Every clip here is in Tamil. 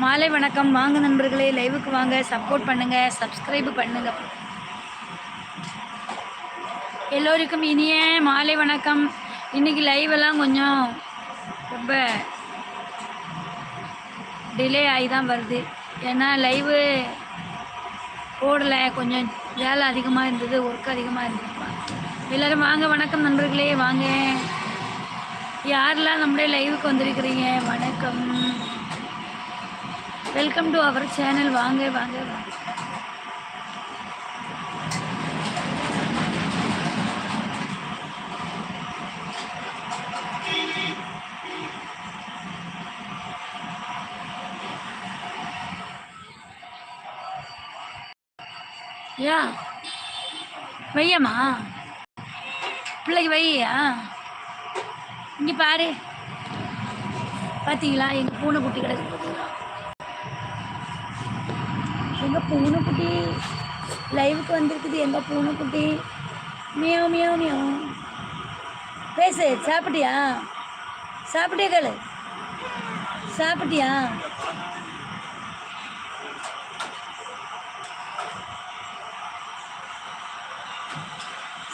மாலை வணக்கம். வாங்க நண்பர்களே லைவுக்கு வாங்க. சப்போர்ட் பண்ணுங்க சப்ஸ்கிரைப் பண்ணுங்க. எல்லோருக்கும் இனிய மாலை வணக்கம். இன்னைக்கு லைவ் எல்லாம் கொஞ்சம் ரொம்ப டிலே ஆகி தான் வருது. ஏன்னா லைவு போடலை. கொஞ்சம் வேலை அதிகமாக இருந்தது ஒர்க் அதிகமாக இருந்தது. எல்லோரும் வாங்க. வணக்கம் நண்பர்களே வாங்க. யாரெல்லாம் நம்மளே லைவுக்கு வந்திருக்கிறீங்க? வணக்கம். வெல்கம் டு அவர் சேனல் வாங்க வாங்க வாங்க. யா வையம்மா. பிள்ளைக்கு வையா இங்கே பாரு. பார்த்தீங்களா எங்கள் பூனைக்குட்டி கிடக்கு. பூனைக்குட்டி லைவுக்கு வந்திருக்குது. எங்கள் பூனைக்குட்டி? Meow meow meow. பேசு சாப்பிட்டியா? சாப்பிட்டே கேளு. சாப்பிட்டியா?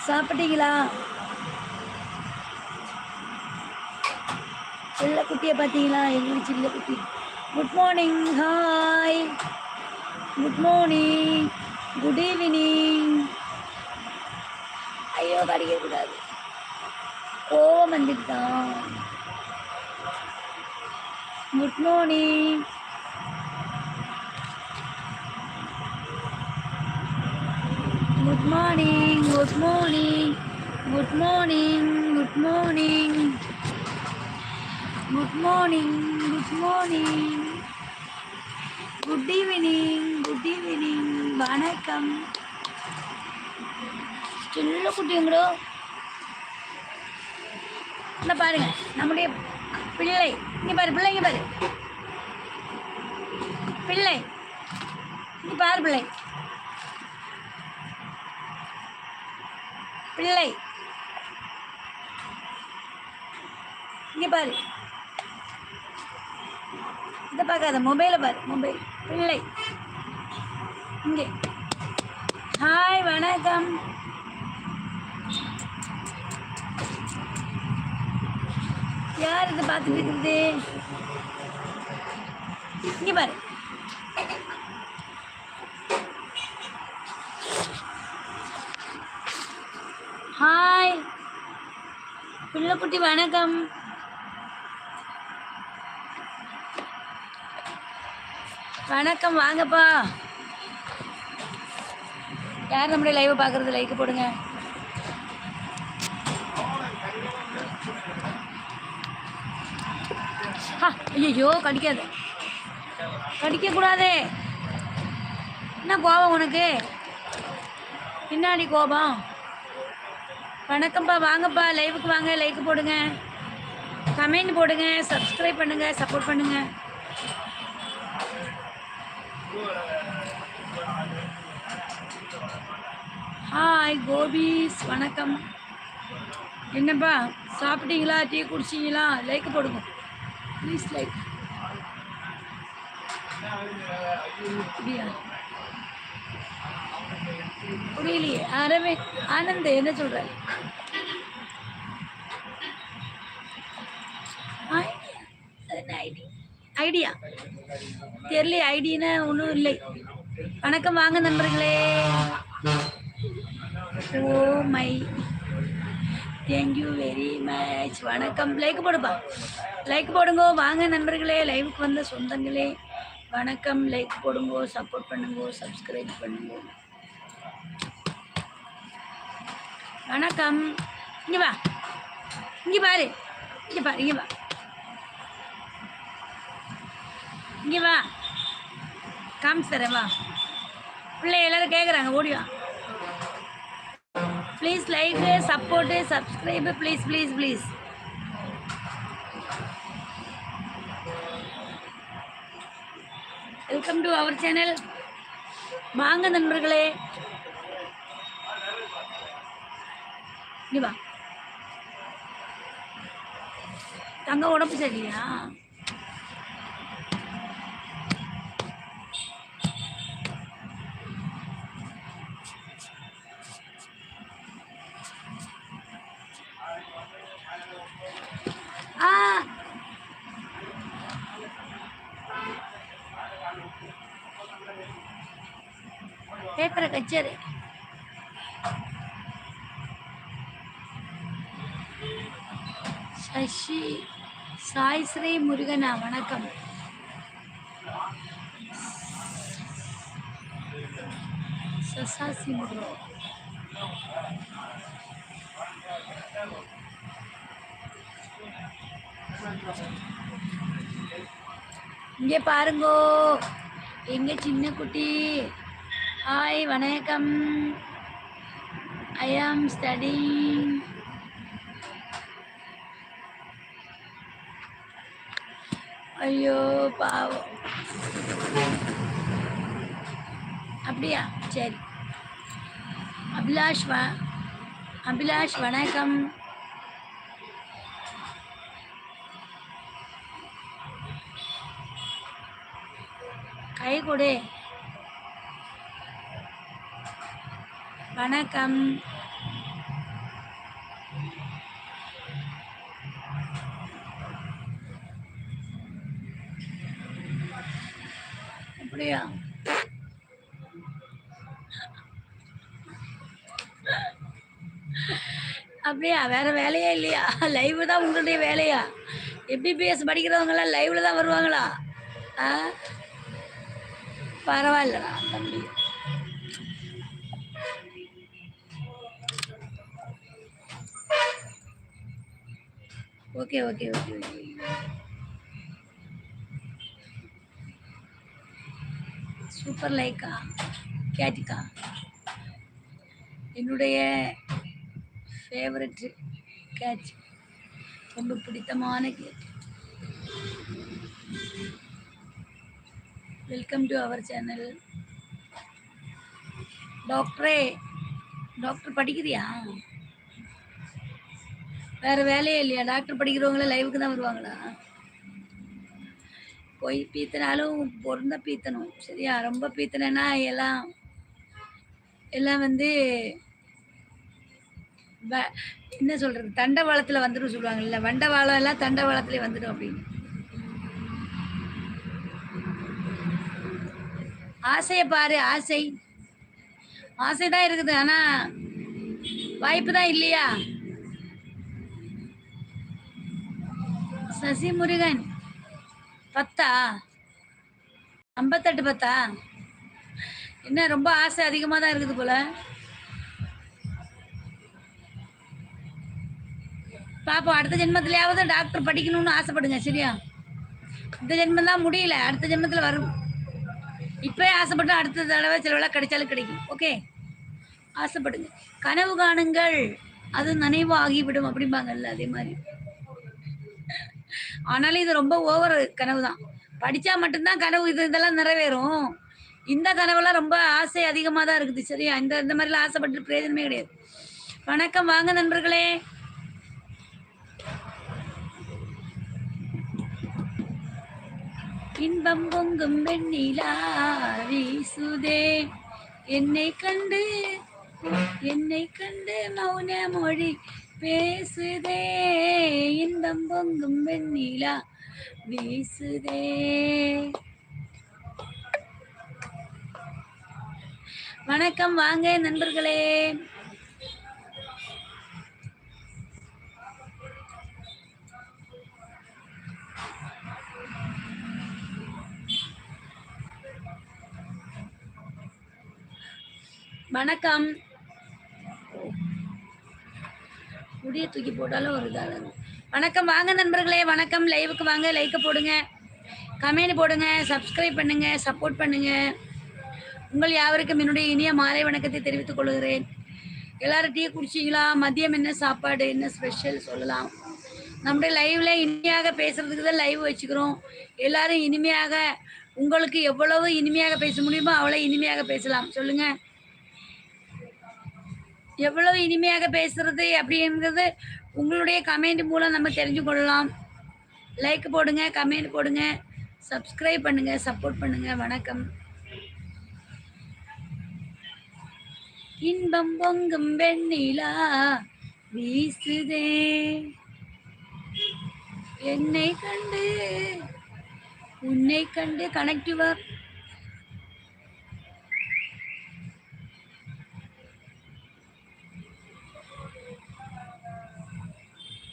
சாப்பிட்டீங்களா? சில்ல குட்டியை பார்த்தீங்களா? எங்களுக்கு சில்ல குட்டி? Good morning hi good morning good evening ஐயோ கடிக்கக்கூடாது கோவம் வந்துட்டான் good morning good morning good morning good morning good morning good morning good morning good evening good evening வணக்கம். சின்ன குட்டிங்களோ இந்த பாருங்க நம்முடைய பிள்ளை. இங்க பாரு பிள்ளைங்க பாரு. பிள்ளை. இங்க பாரு பிள்ளை. பிள்ளை. இங்க பாரு. இதை பார்க்காத மொபைலை பாரு மொபைல் பிள்ளை. இங்கே. ஹாய் வணக்கம். யார் இதை பார்த்துட்டு இருக்குது? இங்கே பாரு. ஹாய் பிள்ளைக்குட்டி வணக்கம். வணக்கம் வாங்கப்பா. யார் நம்முடைய லைவை பார்க்குறது? லைக் போடுங்க. ஐயோ கடிக்காது. கடிக்கக்கூடாதே. என்ன கோபம் உனக்கு? பின்னாடி கோபம். வணக்கம்ப்பா வாங்கப்பா. லைவுக்கு வாங்க லைக் போடுங்க. கமெண்ட் போடுங்க சப்ஸ்கிரைப் பண்ணுங்க சப்போர்ட் பண்ணுங்க. ஹாய் கோபிஸ் வணக்கம். என்னப்பா சாப்பிட்டீங்களா? டீ குடிச்சிங்களா? லைக் போடுங்க. ப்ளீஸ் லைக் அப்படியா? புரியலையே. அரவே ஆனந்த் என்ன சொல்ற? ஐடியா தெரியல ஐடியா ஒன்றும் இல்லை. வணக்கம் வாங்க நண்பர்களே. ஓ my. Thank you very much வணக்கம். லைக் போடுப்பா. லைக் போடுங்க. வாங்க நண்பர்களே லைவுக்கு வந்த சொந்தங்களே. வணக்கம். லைக் போடுங்க சப்போர்ட் பண்ணுங்க சப்ஸ்கிரைப் பண்ணுங்க. வணக்கம். இங்கே வா. இங்கே பாரு. இங்கே பாரு இங்கே வா. இங்கே வா. காமிச்சு வா. பிள்ளை எல்லாரும் கேட்குறாங்க ஓடி வா. Please like support subscribe please please please welcome to our channel வாங்க நண்பர்களே. வா. தங்க உடம்பு சரியா பேப்பரை கச்சரு. சசி சாய் ஸ்ரீ முருகனா வணக்கம். சசாசி முருகன் இங்கே பாருங்கோ. எங்க சின்ன குட்டி? ஹாய் வணக்கம். ஐ ஆம் ஸ்டடிங் ஐயோ பாவம். அப்படியா? சரி. அபிலாஷ் வ அபிலாஷ் வணக்கம். கை கொடு. வணக்கம். அப்படியா? அப்படியா? வேற வேலையே இல்லையா? லைவ் தான் உங்களுடைய வேலையா? எம்பிபிஎஸ் படிக்கிறவங்களாம் லைவ்ல தான் வருவாங்களா? ஆ? பரவாயில்லடா தம்பி. Okay okay okay okay super Lyca கேட்டிக்கா என்னுடைய ஃபேவரட் கேட்ச் ரொம்ப பிடித்தமான cat welcome to our channel டாக்டரே டாக்டர் படிக்கிறியா? வேற வேலையே இல்லையா? டாக்டர் படிக்கிறவங்கள லைவுக்கு தான் வருவாங்களா? போய் பீத்தினாலும் பொருந்த பீத்தணும். சரியா? ரொம்ப பீத்தினா எல்லாம் எல்லாம் வந்து என்ன சொல்றது? தண்டவாளத்துல வந்துடும் சொல்லுவாங்கல்ல வண்டவாளம் எல்லாம் தண்டவாளத்துல வந்துடும் அப்படின்னு. ஆசையை பாரு ஆசை. ஆசை தான் இருக்குது. ஆனா வாய்ப்பு தான் இல்லையா? சசி முருகன் பத்தா? ஐம்பத்தெட்டு பத்தா? என்ன ரொம்ப ஆசை அதிகமாக தான் இருக்குது போல. பாப்போம் அடுத்த ஜென்மத்திலேயாவது டாக்டர் படிக்கணும்னு ஆசைப்படுங்க சரியா? இந்த ஜென்மம் தான் முடியல அடுத்த ஜென்மத்தில் வரும். இப்போயே ஆசைப்பட்டு அடுத்த தடவை சில வேலை கிடைச்சாலும் கிடைக்கும் ஓகே ஆசைப்படுங்க. கனவு காணுங்கள் அது நனைவு ஆகிவிடும் அப்படிம்பாங்கல்ல அதே மாதிரி. ஆனாலும் இது ரொம்ப ஓவர் கனவு தான் படிச்சா மட்டும்தான் கனவு இது இதெல்லாம் நிறைவேறும். இந்த கனவுலாம் ரொம்ப ஆசை அதிகமாக தான் இருக்குது சரியா? இந்த இந்த மாதிரிலாம் ஆசைப்பட்டு பிரயோஜனமே கிடையாது. வணக்கம் வாங்க நண்பர்களே. இன்பம் பொங்கும் வெண்ணிலா வீசுதே என்னை கண்டு என்னை கண்டு மௌன மொழி பேசுதே இன்பம் பொங்கும் வெண்ணிலா வீசுதே. வணக்கம் வாங்க நண்பர்களே. வணக்கம். முடியை தூக்கி போட்டாலும் ஒரு இதாக இருக்கும். வணக்கம். வாங்க நண்பர்களே வணக்கம். லைவுக்கு வாங்க லைக்கை போடுங்க. கமெண்ட் போடுங்க சப்ஸ்கிரைப் பண்ணுங்க சப்போர்ட் பண்ணுங்க. உங்கள் யாவருக்கும் என்னுடைய இனிய மாலை வணக்கத்தை தெரிவித்துக் கொள்கிறேன். எல்லாரும் டீ குடிச்சிங்களா? மதியம் என்ன சாப்பாடு என்ன ஸ்பெஷல் சொல்லலாம். நம்முடைய லைவ்ல இனிமையாக பேசுறதுக்கு தான் லைவ் வச்சுக்கிறோம். எல்லாரும் இனிமையாக உங்களுக்கு எவ்வளவு இனிமையாக பேச முடியுமோ அவ்வளோ இனிமையாக பேசலாம். சொல்லுங்கள் எவ்வளவு இனிமையாக பேசுறது அப்படிங்கிறது உங்களுடைய கமெண்ட் மூலம் நம்ம தெரிஞ்சு கொள்ளலாம். லைக் போடுங்க கமெண்ட் போடுங்க சப்ஸ்கிரைப் பண்ணுங்க சப்போர்ட் பண்ணுங்க. வணக்கம். இன்பம் பொங்கும் வெண்ணிலா வீசுதே. என்னை கண்டு உன்னை கண்டு கனெக்டிவா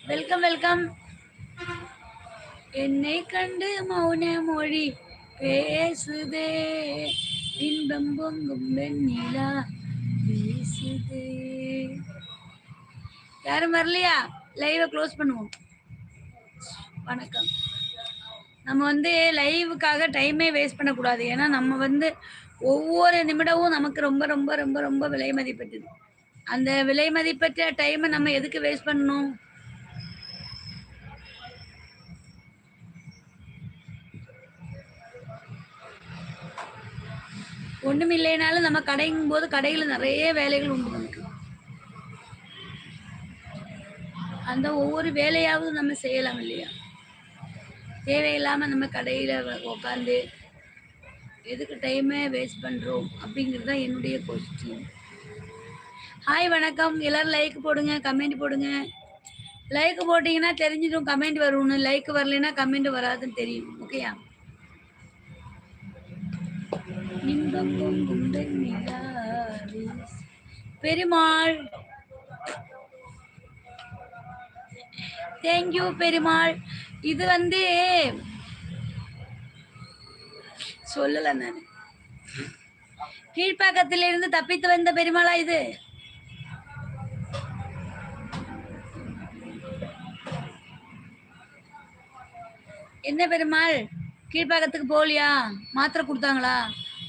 வெல்கம் வெல்கம் என்னை கண்டு மௌன மொழி பேசுதே. இன்பம் பொங்கும் வெண்ணிலா வீசுதே. யாரும் வரலையா? லைவை க்ளோஸ் பண்ணுவோம். வணக்கம். நம்ம வந்து லைவுக்காக டைமே வேஸ்ட் பண்ணக்கூடாது. ஏன்னா நம்ம வந்து ஒவ்வொரு நிமிடமும் நமக்கு ரொம்ப ரொம்ப ரொம்ப ரொம்ப விலை மதிப்பெற்றது. அந்த விலை மதிப்பெற்ற டைமை நம்ம எதுக்கு வேஸ்ட் பண்ணணும்? ஒண்ணும் இல்லைனாலும் நம்ம கடைங்கும் போது கடையில் நிறைய வேலைகள் உண்டு நமக்கு. அந்த ஒவ்வொரு வேலையாவது நம்ம செய்யலாம் இல்லையா? தேவையில்லாம நம்ம கடையில உட்காந்து எதுக்கு டைமே வேஸ்ட் பண்றோம் அப்படிங்கிறது தான் என்னுடைய கொஸ்டின் ஹாய் வணக்கம். எல்லாரும் லைக் போடுங்க கமெண்ட் போடுங்க. லைக் போட்டீங்கன்னா தெரிஞ்சிடும் கமெண்ட் வரும்னு லைக் வரலைன்னா கமெண்ட் வராதுன்னு தெரியும். ஓகேயா இன்பம் பொங்கும் வெண்ணிலாவே. பெருமாள். Thank you Perumal. இது வந்து சொல்லல நான். கீழ்ப்பாக்கத்திலிருந்து தப்பித்து வந்த பெருமாளா இது? என்ன பெருமாள்? கீழ்ப்பாக்கத்துக்கு போகலையா? மாத்திரை கொடுத்தாங்களா?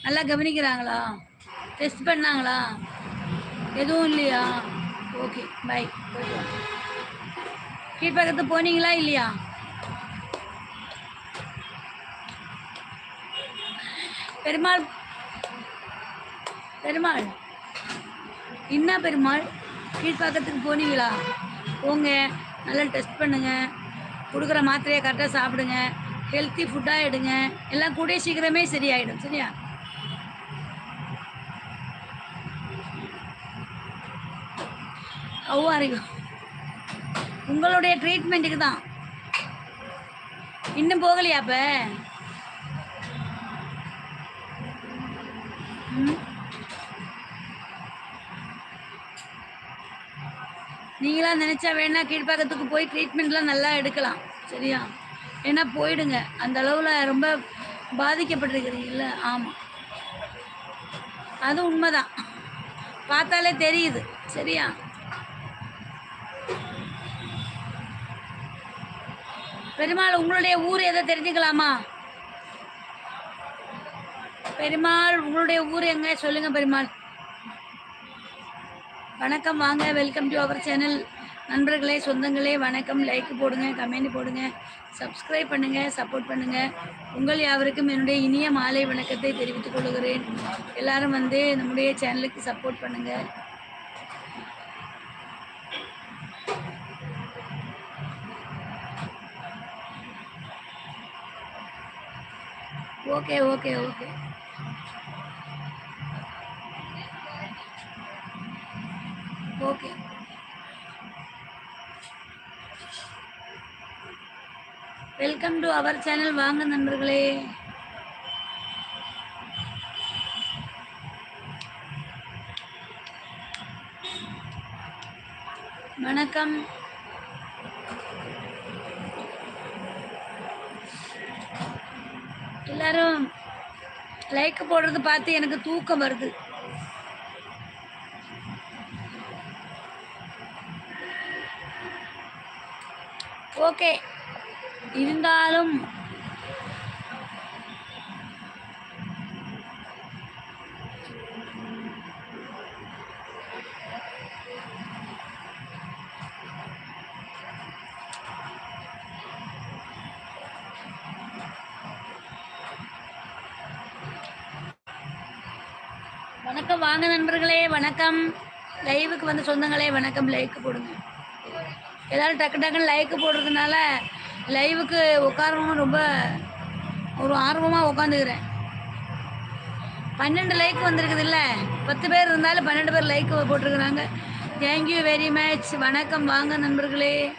நல்லா கவனிக்கிறாங்களா? டெஸ்ட் பண்ணாங்களா? எதுவும் இல்லையா? ஓகே பை போயிட்டு வாங்க போனீங்களா இல்லையா? பெருமாள் பெருமாள் என்ன பெருமாள்? கீழ்ப்பாக்கத்துக்கு போனீங்களா? போங்க நல்லா டெஸ்ட் பண்ணுங்க. கொடுக்குற மாத்திரையை கரெக்டாக சாப்பிடுங்க. ஹெல்த்தி ஃபுட்டாக எடுங்க. எல்லாம் கூடிய சீக்கிரமே சரியாயிடும் சரியா? ஒவ்வொரு உங்களுடைய ட்ரீட்மெண்ட்டுக்கு தான். இன்னும் போகலையா அப்போ? ம்? நீங்களா நினச்சா வேணா கீழ்ப்பாக்கத்துக்கு போய் ட்ரீட்மெண்ட்லாம் நல்லா எடுக்கலாம். சரியா? ஏன்னா போயிடுங்க. அந்த அளவில் ரொம்ப பாதிக்கப்பட்டிருக்கிறீங்கல்ல? ஆமாம் அது உண்மைதான். பார்த்தாலே தெரியுது. சரியா? பெருமாள் உங்களுடைய ஊர் எதை தெரிஞ்சுக்கலாமா? பெருமாள் உங்களுடைய ஊர் எங்க? சொல்லுங்க பெருமாள். வணக்கம் வாங்க. வெல்கம் டு அவர் சேனல் நண்பர்களே சொந்தங்களே வணக்கம். லைக் போடுங்க கமெண்ட் போடுங்க. சப்ஸ்கிரைப் பண்ணுங்க சப்போர்ட் பண்ணுங்க. உங்கள் யாவருக்கும் என்னுடைய இனிய மாலை வணக்கத்தை தெரிவித்துக் கொள்கிறேன். எல்லாரும் வந்து நம்முடைய சேனலுக்கு சப்போர்ட் பண்ணுங்க. Okay okay okay okay welcome to our channel வாங்க நண்பர்களே வணக்கம் எல்லாரும் லைக் போடுறது பார்த்து எனக்கு தூக்கம் வருது. ஓகே இருந்தாலும் வாங்க நண்பர்களே வணக்கம். லைவுக்கு வந்து சொந்தங்களே வணக்கம். லைக்கு போடுங்க. எல்லோரும் டக்கு டக்குன்னு லைக்கு போடுறதுனால லைவுக்கு உட்காரணும் ரொம்ப ஒரு ஆர்வமாக உட்காந்துக்கிறேன். பன்னெண்டு லைக் வந்திருக்குது இல்லை? பத்து பேர் இருந்தாலும் பன்னெண்டு பேர் லைக் போட்டிருக்கிறாங்க. தேங்க்யூ வெரி மச் வணக்கம். வாங்க நண்பர்களே.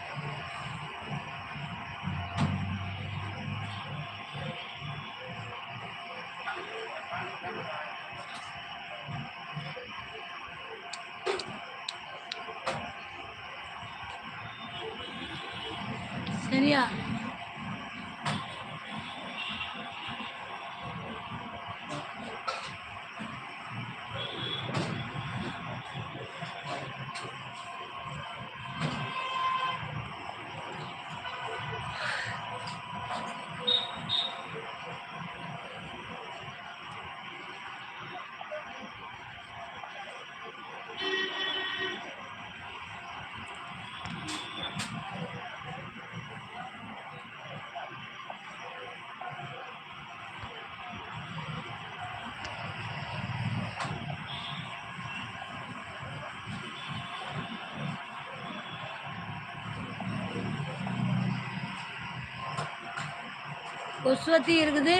கொசுவத்தி இருக்குது.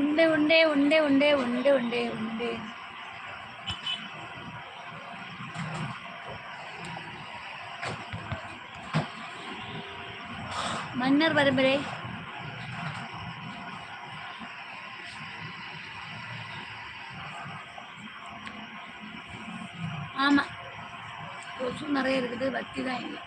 உண்டே உண்டே உண்டே உண்டே உண்டே உண்டே உண்டே. மன்னர் பரம்பரை ஆமாம் கொசு நிறைய இருக்குது வத்தி தான் இல்லை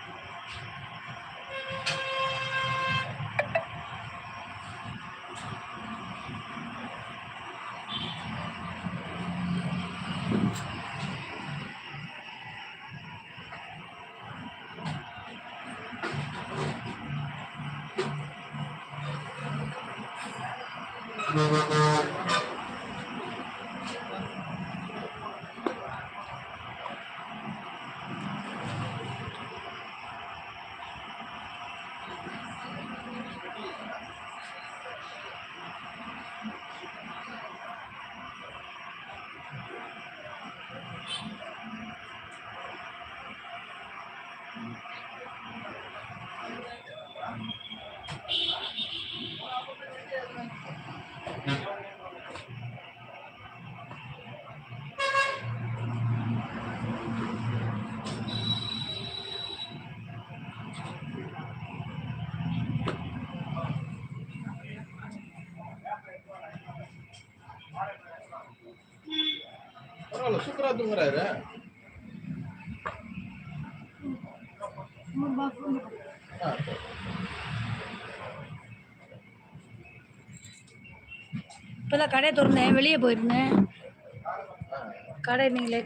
சூப்பரா தூங்குறாரு ஆ, சரி. இப்போ தான் கடையை திறந்தேன் வெளியே போயிருந்தேன். கடை நீங்களே